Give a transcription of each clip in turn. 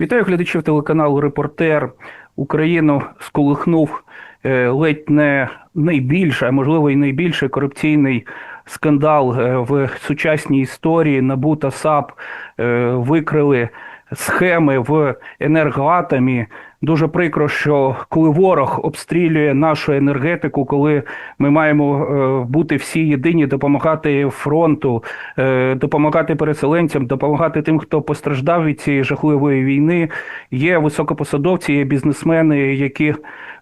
Вітаю глядачів телеканалу Репортер. Україну сколихнув е, ледь не найбільше, а можливо і найбільший корупційний скандал е, в сучасній історії. НАБУ та САП е, викрили схеми в енергоатомі. Дуже прикро, що коли ворог обстрілює нашу енергетику, коли ми маємо е, бути всі єдині, допомагати фронту, е, допомагати переселенцям, допомагати тим, хто постраждав від цієї жахливої війни. Є високопосадовці, є бізнесмени, які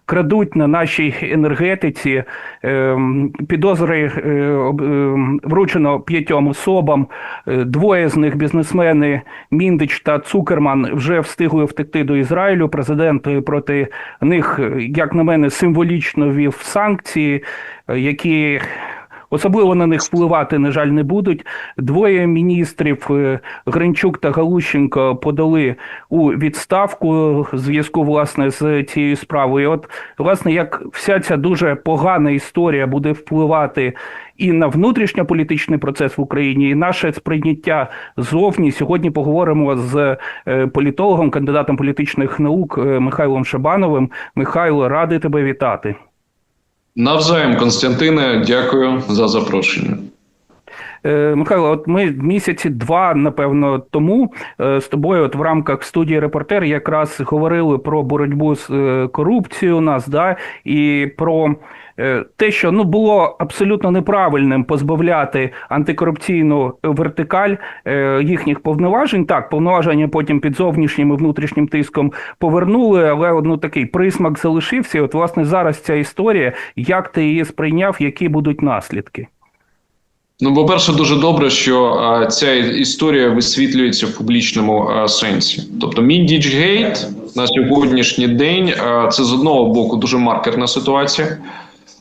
крадуть на нашій енергетиці. Е, Підозри е, е, вручено п'ятьом особам. Е, Двоє з них бізнесмени Міндич та Цукерман вже встигли втекти до Ізраїлю. Президент е, проти них, як на мене, символічно вів санкції, які Особливо на них впливати, на жаль, не будуть. Двоє міністрів е, Гринчук та Галущенко подали у відставку зв'язку власне з цією справою. От, власне, як вся ця дуже погана історія буде впливати і на внутрішньополітичний процес в Україні, і наше сприйняття зовні. Сьогодні поговоримо з е, політологом, кандидатом політичних наук е, Михайлом Шабановим. Михайло, радий тебе вітати. Навзаєм, Константине, дякую за запрошення. Е, Михайло, от ми місяці два, напевно, тому е, з тобою, от в рамках студії репортер, якраз говорили про боротьбу з е, корупцією у нас, да, і про те, що ну було абсолютно неправильним позбавляти антикорупційну вертикаль їхніх повноважень. Так, повноваження потім під зовнішнім і внутрішнім тиском повернули, але ну такий присмак залишився. От, власне, зараз ця історія, як ти її сприйняв, які будуть наслідки? Ну, по-перше, дуже добре, що а, ця історія висвітлюється в публічному а, сенсі. Тобто, Міндічгейт на сьогоднішній день а, це з одного боку дуже маркерна ситуація.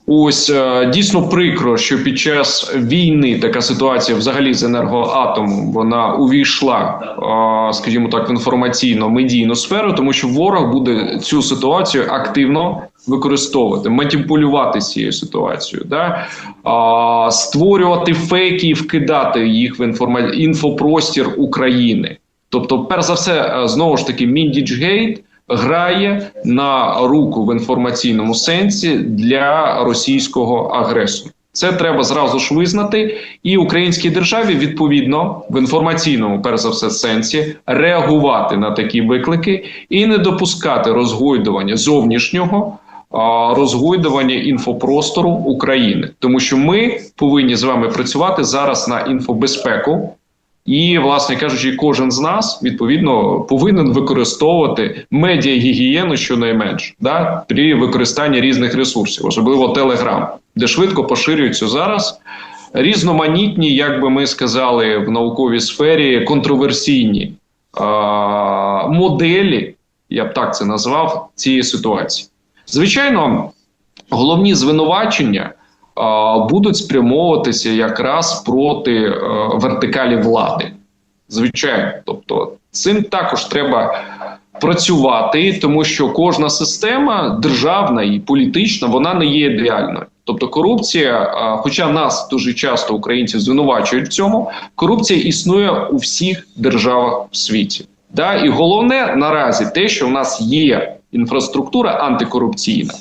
Ось дійсно прикро, що під час війни така ситуація, взагалі з енергоатомом, вона увійшла, скажімо так, в інформаційно медійну сферу, тому що ворог буде цю ситуацію активно використовувати, маніпулювати цією ситуацією, да? а, створювати фейки і вкидати їх в інформа... інфопростір України. Тобто, перш за все, е, знову ж таки, Міндічгейт грає на руку в інформаційному сенсі для російського агресора. Це треба зразу ж визнати, і українській державі відповідно в інформаційному, перш за все, сенсі реагувати на такі виклики і не допускати розгойдування зовнішнього розгойдування інфопростору України, тому що ми повинні з вами працювати зараз на інфобезпеку. І, власне кажучи, кожен з нас відповідно повинен використовувати медіагігієну щонайменш да, при використанні різних ресурсів, особливо Телеграм, де швидко поширюються зараз різноманітні, як би ми сказали, в науковій сфері контроверсійні а, моделі, я б так це назвав, цієї ситуації. Звичайно, головні звинувачення будуть спрямовуватися якраз проти е, вертикалі влади. Звичайно, тобто цим також треба працювати, тому що кожна система державна і політична вона не є ідеальною. Тобто корупція, хоча нас дуже часто українці звинувачують в цьому, корупція існує у всіх державах в світі. Да? І головне наразі те, що в нас є інфраструктура антикорупційна,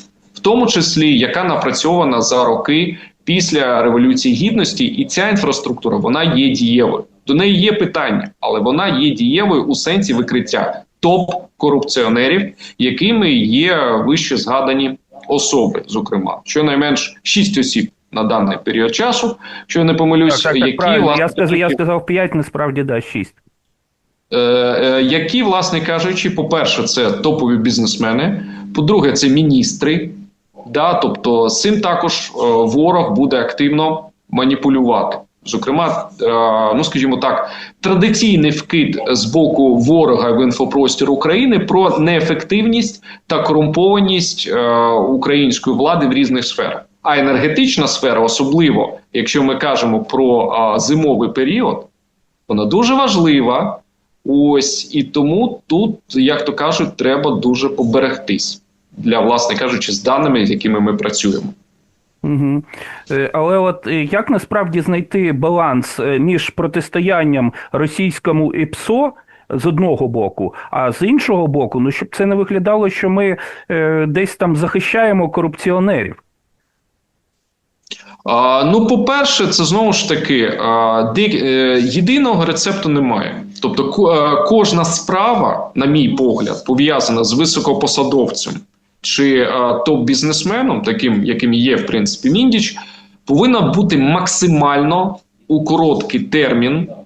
тому числі яка напрацьована за роки після революції гідності, і ця інфраструктура вона є дієвою. До неї є питання, але вона є дієвою у сенсі викриття топ-корупціонерів, якими є вище згадані особи. Зокрема, щонайменш шість осіб на даний період часу, що я не помилюсь, Так, так, так, які правильно. власне, Я сказав, я сказав 5, насправді да, 6. Е, е, які, власне кажучи, по-перше, це топові бізнесмени, по-друге, це міністри. Да, тобто цим також е, ворог буде активно маніпулювати. Зокрема, е, ну скажімо так, традиційний вкид з боку ворога в інфопростір України про неефективність та корумпованість е, української влади в різних сферах. А енергетична сфера, особливо якщо ми кажемо про зимовий період, вона дуже важлива. Ось і тому тут, як то кажуть, треба дуже поберегтись для, власне кажучи, з даними, з якими ми працюємо. Угу. Але от е, як насправді знайти баланс е, між протистоянням російському ІПСО з одного боку, а з іншого боку, ну щоб це не виглядало, що ми е, десь там захищаємо корупціонерів. А, ну, по-перше, це знову ж таки а, де, е, єдиного рецепту немає. Тобто, ко- е, кожна справа, на мій погляд, пов'язана з високопосадовцем чи е, топ-бізнесменом, таким, яким є в принципі Міндіч, повинна бути максимально у короткий термін е,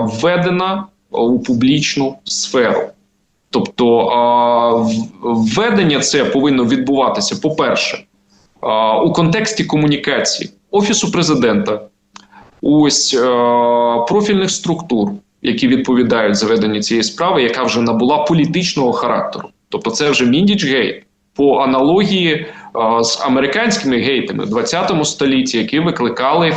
введена у публічну сферу. Тобто а, введення це повинно відбуватися, по-перше, у контексті комунікації Офісу президента, ось е, профільних структур, які відповідають за ведення цієї справи, яка вже набула політичного характеру. Тобто, це вже Міндіч гейт по аналогії з американськими гейтами в 20 столітті, які викликали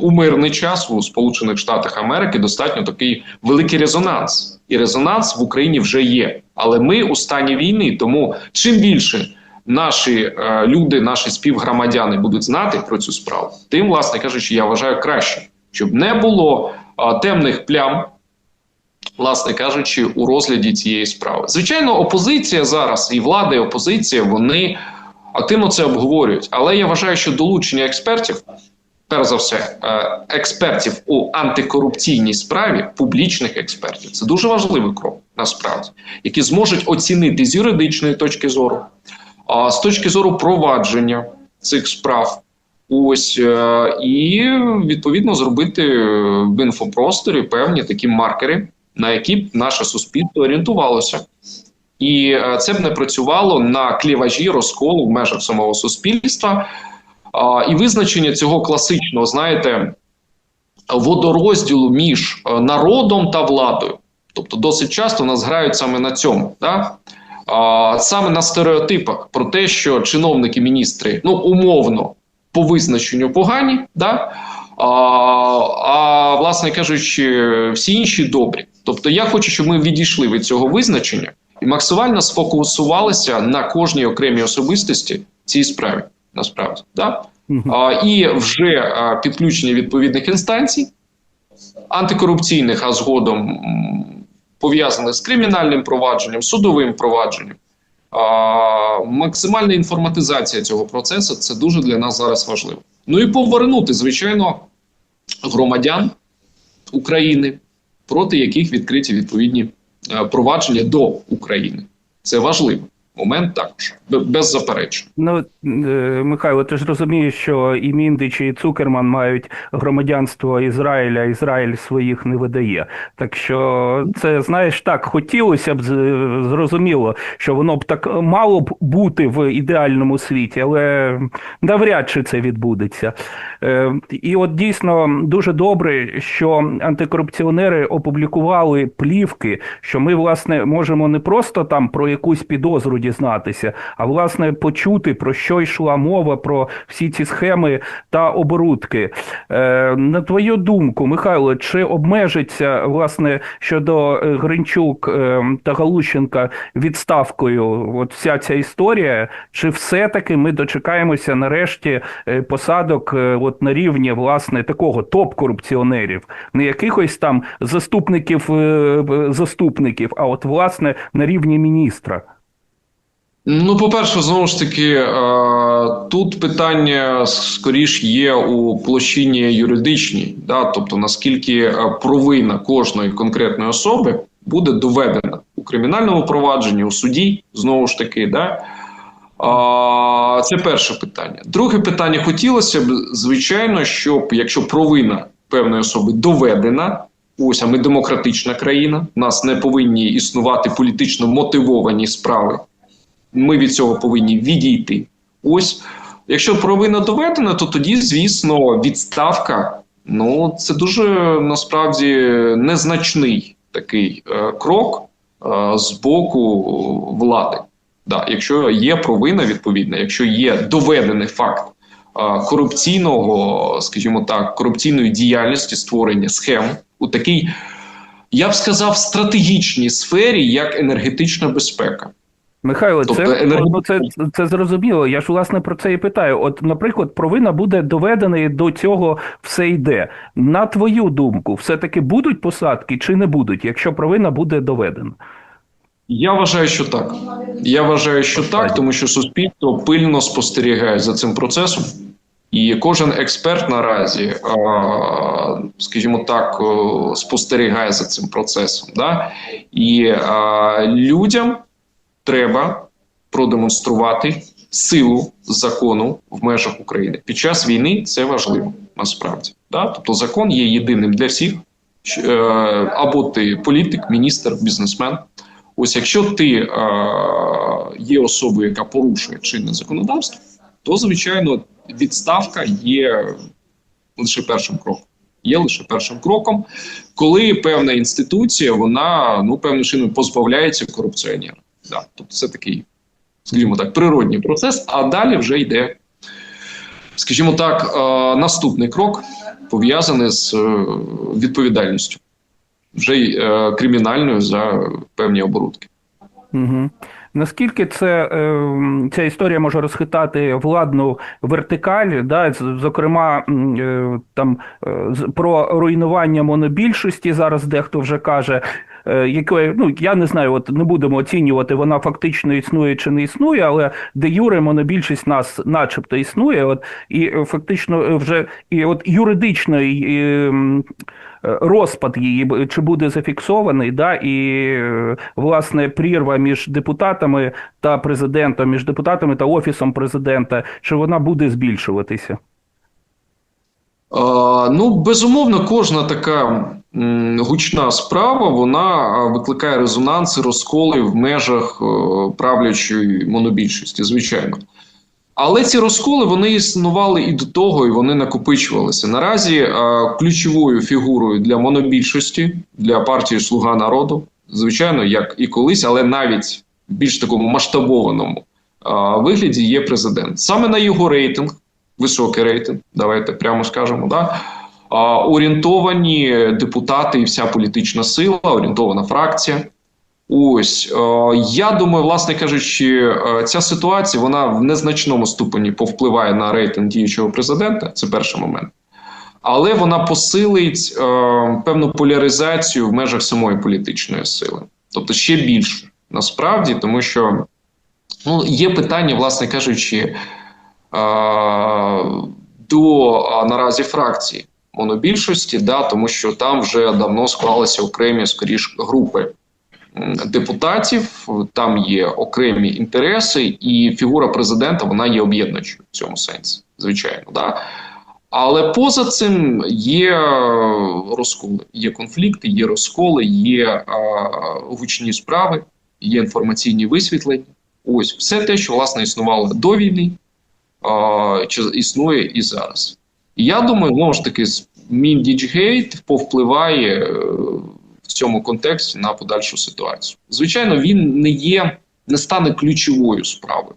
у мирний час у Сполучених Штатах Америки достатньо такий великий резонанс. І резонанс в Україні вже є. Але ми у стані війни, тому чим більше наші е, люди, наші співгромадяни будуть знати про цю справу, тим, власне кажучи, я вважаю краще, щоб не було темних плям, власне кажучи, у розгляді цієї справи. Звичайно, опозиція зараз і влада, і опозиція вони активно це обговорюють. Але я вважаю, що долучення експертів, перш за все, е, експертів у антикорупційній справі, публічних експертів, це дуже важливий крок насправді, які зможуть оцінити з юридичної точки зору, з точки зору провадження цих справ. Ось е, і відповідно зробити в інфопросторі певні такі маркери, на які б наше суспільство орієнтувалося. І е, це б не працювало на кліважі розколу в межах самого суспільства. І визначення цього класичного, знаєте, водорозділу між е, народом та владою. Тобто, досить часто нас грають саме на цьому, да? саме на стереотипах про те, що чиновники, міністри, ну умовно, по визначенню погані, да? а, а власне кажучи, всі інші добрі. Тобто, я хочу, щоб ми відійшли від цього визначення і максимально сфокусувалися на кожній окремій особистості цій справі. Насправді, да? А, і вже а, підключення відповідних інстанцій антикорупційних, а згодом пов'язаних з кримінальним провадженням, судовим провадженням. А, максимальна інформатизація цього процесу це дуже для нас зараз важливо. Ну і повернути, звичайно, громадян України, проти яких відкриті відповідні е, провадження до України. Це важливий момент також, беззаперечно. Ну, е, Михайло, ти ж розумієш, що і Міндич, і Цукерман мають громадянство Ізраїля, Ізраїль своїх не видає. Так що це, знаєш, так хотілося б зрозуміло, що воно б так мало б бути в ідеальному світі, але навряд чи це відбудеться. Е, І от дійсно дуже добре, що антикорупціонери опублікували плівки, що ми, власне, можемо не просто там про якусь підозру дізнатися, а власне почути, про що йшла мова, про всі ці схеми та оборудки. Е, На твою думку, Михайло, чи обмежиться власне щодо е, Гринчук е, та Галущенка відставкою от вся ця історія, чи все-таки ми дочекаємося нарешті е, посадок от на рівні власне такого топ-корупціонерів, не якихось там заступників заступників, а от власне на рівні міністра? Ну, по-перше, знову ж таки, е, тут питання скоріш є у площині юридичній, да? тобто наскільки е, провина кожної конкретної особи буде доведена у кримінальному провадженні, у суді, знову ж таки, да? Це перше питання. Друге питання хотілося б, звичайно, щоб якщо провина певної особи доведена, ось а ми демократична країна, у нас не повинні існувати політично мотивовані справи. Ми від цього повинні відійти. Ось, якщо провина доведена, то тоді, звісно, відставка. Ну, це дуже насправді незначний такий е, крок е, з боку влади. Да, якщо є провина відповідна, якщо є доведений факт е, корупційного, скажімо так, корупційної діяльності створення схем у такій, я б сказав, стратегічній сфері, як енергетична безпека. Михайло, це, Тобто ну, це, це зрозуміло. Я ж власне про це і питаю. От, наприклад, провина буде доведена і до цього все йде. На твою думку, все-таки будуть посадки чи не будуть, якщо провина буде доведена? Я вважаю, що так. Я вважаю, що так, тому що суспільство пильно спостерігає за цим процесом, і кожен експерт наразі, скажімо так, спостерігає за цим процесом. Да? І людям треба продемонструвати силу закону в межах України. Під час війни це важливо насправді. Да? Тобто закон є єдиним для всіх. Е, Або ти політик, міністр, бізнесмен. Ось якщо ти е, є особою, яка порушує чинне законодавство, то звичайно відставка є лише першим кроком. Є лише першим кроком, коли певна інституція, вона ну певним чином позбавляється корупціонера. Да. Тобто це такий, скажімо так, природній процес, а далі вже йде, скажімо так, е, наступний крок пов'язаний з е, відповідальністю вже й е, кримінальною за певні оборудки. Угу. Наскільки це, е, ця історія може розхитати владну вертикаль, да, зокрема, там про руйнування монобільшості зараз дехто вже каже, е, якої, ну я не знаю, от не будемо оцінювати, вона фактично існує чи не існує, але де юре монобільшість нас, начебто, існує. От і е, фактично е, вже і от юридично і, е, розпад її чи буде зафіксований, да, і власне прірва між депутатами та президентом, між депутатами та офісом президента, чи вона буде збільшуватися? Ну, безумовно, кожна така гучна справа вона викликає резонанс і розколи в межах е, правлячої монобільшості, звичайно. Але ці розколи вони існували і до того, і вони накопичувалися. Наразі ключовою фігурою для монобільшості, для партії Слуга народу, звичайно, як і колись, але навіть в більш такому масштабованому вигляді є президент. Саме на його рейтинг, високий рейтинг, давайте прямо скажемо, да, орієнтовані депутати і вся політична сила, орієнтована фракція. Ось я думаю, власне кажучи, ця ситуація вона в незначному ступені повпливає на рейтинг діючого президента. Це перший момент. Але вона посилить певну поляризацію в межах самої політичної сили, тобто ще більше насправді, тому що ну, є питання, власне кажучи, до наразі фракції монобільшості, да, тому що там вже давно склалися окремі скоріш групи депутатів, там є окремі інтереси, і фігура президента вона є об'єднуючою в цьому сенсі, звичайно. Да. Але поза цим є розколи, є конфлікти, є розколи, є а, гучні справи, є інформаційні висвітлення. Ось все те, що власне існувало до війни, а, чи існує і зараз. І я думаю, знову ж таки, Міндічгейт повпливає е, в цьому контексті на подальшу ситуацію. Звичайно, він не є, не стане ключовою справою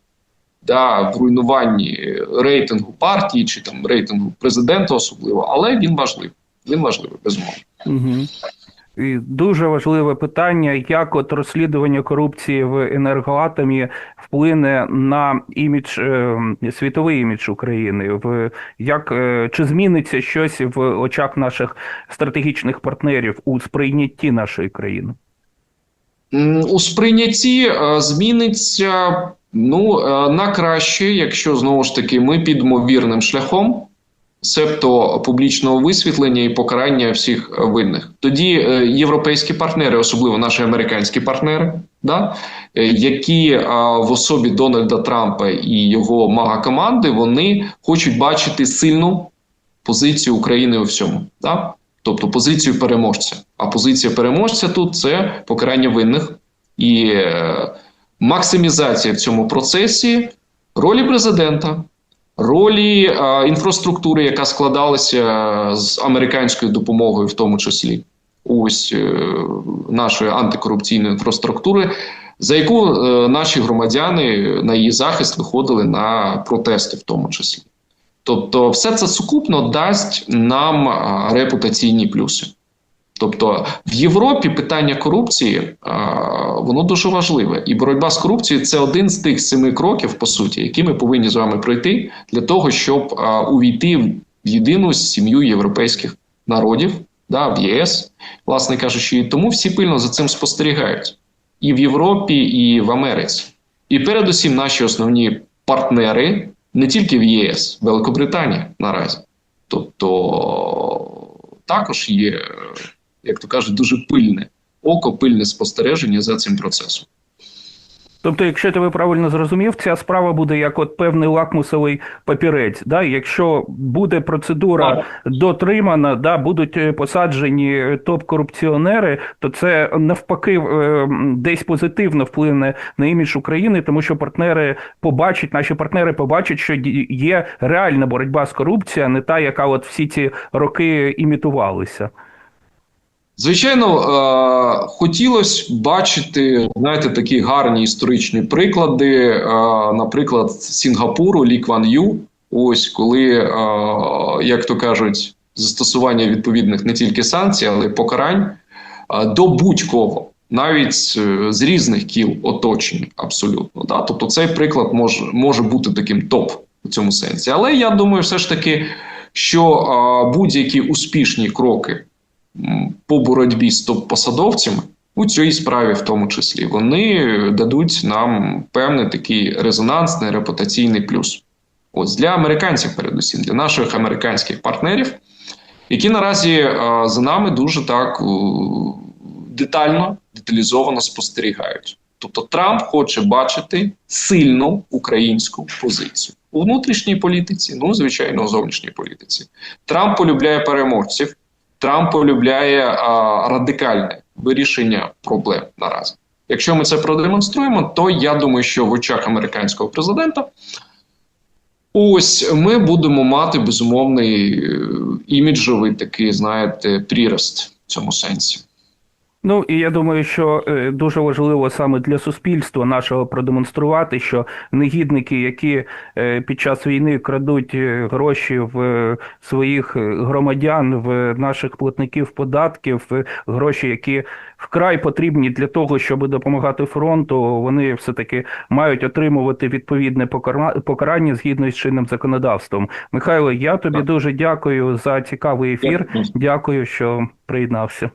да, в руйнуванні рейтингу партії чи там рейтингу президента, особливо, але він важливий. Він важливий, безумовно. Угу. І дуже важливе питання, як от розслідування корупції в енергоатомі вплине на імідж е, світовий імідж України. В як е, чи зміниться щось в очах наших стратегічних партнерів у сприйнятті нашої країни? У сприйнятті е, зміниться ну, на краще, якщо знову ж таки ми підемо вірним шляхом, себто публічного висвітлення і покарання всіх винних. Тоді е, європейські партнери, особливо наші американські партнери, да, е, які е, в особі Дональда Трампа і його мага команди, вони хочуть бачити сильну позицію України у всьому. Да? Тобто позицію переможця. А позиція переможця тут це покарання винних і максимізація в цьому процесі ролі президента, ролі е, інфраструктури, яка складалася з американською допомогою, в тому числі ось е, нашої антикорупційної інфраструктури, за яку е, наші громадяни на її захист виходили на протести, в тому числі. Тобто, все це сукупно дасть нам репутаційні плюси. Тобто в Європі питання корупції воно дуже важливе, і боротьба з корупцією це один з тих семи кроків, по суті, які ми повинні з вами пройти для того, щоб увійти в єдину сім'ю європейських народів, да, в ЄС, власне кажучи, і тому всі пильно за цим спостерігають і в Європі, і в Америці. І передусім наші основні партнери не тільки в ЄС, Великобританія наразі. Тобто також є, як то кажуть, дуже пильне око, пильне спостереження за цим процесом. Тобто, якщо тебе правильно зрозумів, ця справа буде як от певний лакмусовий папірець. Да? Якщо буде процедура дотримана, да, будуть е, посаджені е, топ-корупціонери, то це навпаки е, десь позитивно вплине на імідж України, тому що партнери побачать, наші партнери побачать, що є реальна боротьба з корупцією, а не та, яка от всі ці роки імітувалися. Звичайно, е, хотілося бачити, знаєте, такі гарні історичні приклади, е, наприклад, Сінгапуру, Лі Кван Ю. Ось коли, е, як то кажуть, застосування відповідних не тільки санкцій, але й покарань до будь-кого, навіть з різних кіл оточення, абсолютно. Да? Тобто цей приклад може, може бути таким топ у цьому сенсі. Але я думаю, все ж таки, що будь-які успішні кроки по боротьбі з топ-посадовцями у цій справі, в тому числі, вони дадуть нам певний такий резонансний репутаційний плюс. Ось для американців, передусім, для наших американських партнерів, які наразі е, за нами дуже так детально, деталізовано спостерігають. Тобто Трамп хоче бачити сильну українську позицію у внутрішній політиці, ну звичайно, у зовнішній політиці. Трамп полюбляє переможців, Трамп полюбляє радикальне вирішення проблем наразі. Якщо ми це продемонструємо, то я думаю, що в очах американського президента ось ми будемо мати безумовний е, іміджовий такий, знаєте, прірост в цьому сенсі. Ну і я думаю, що е, дуже важливо саме для суспільства нашого продемонструвати, що негідники, які е, під час війни крадуть е, гроші в своїх громадян, в наших платників податків, гроші, які вкрай потрібні для того, щоб допомагати фронту, вони все таки мають отримувати відповідне покара- покарання згідно із чинним законодавством. Михайло, я тобі Так. дуже дякую за цікавий ефір. Дякую. Дякую, що приєднався.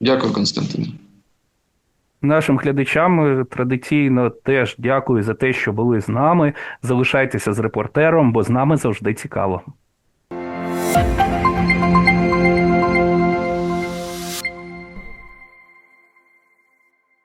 Дякую, Константин. Нашим глядачам традиційно теж дякую за те, що були з нами. Залишайтеся з репортером, бо з нами завжди цікаво.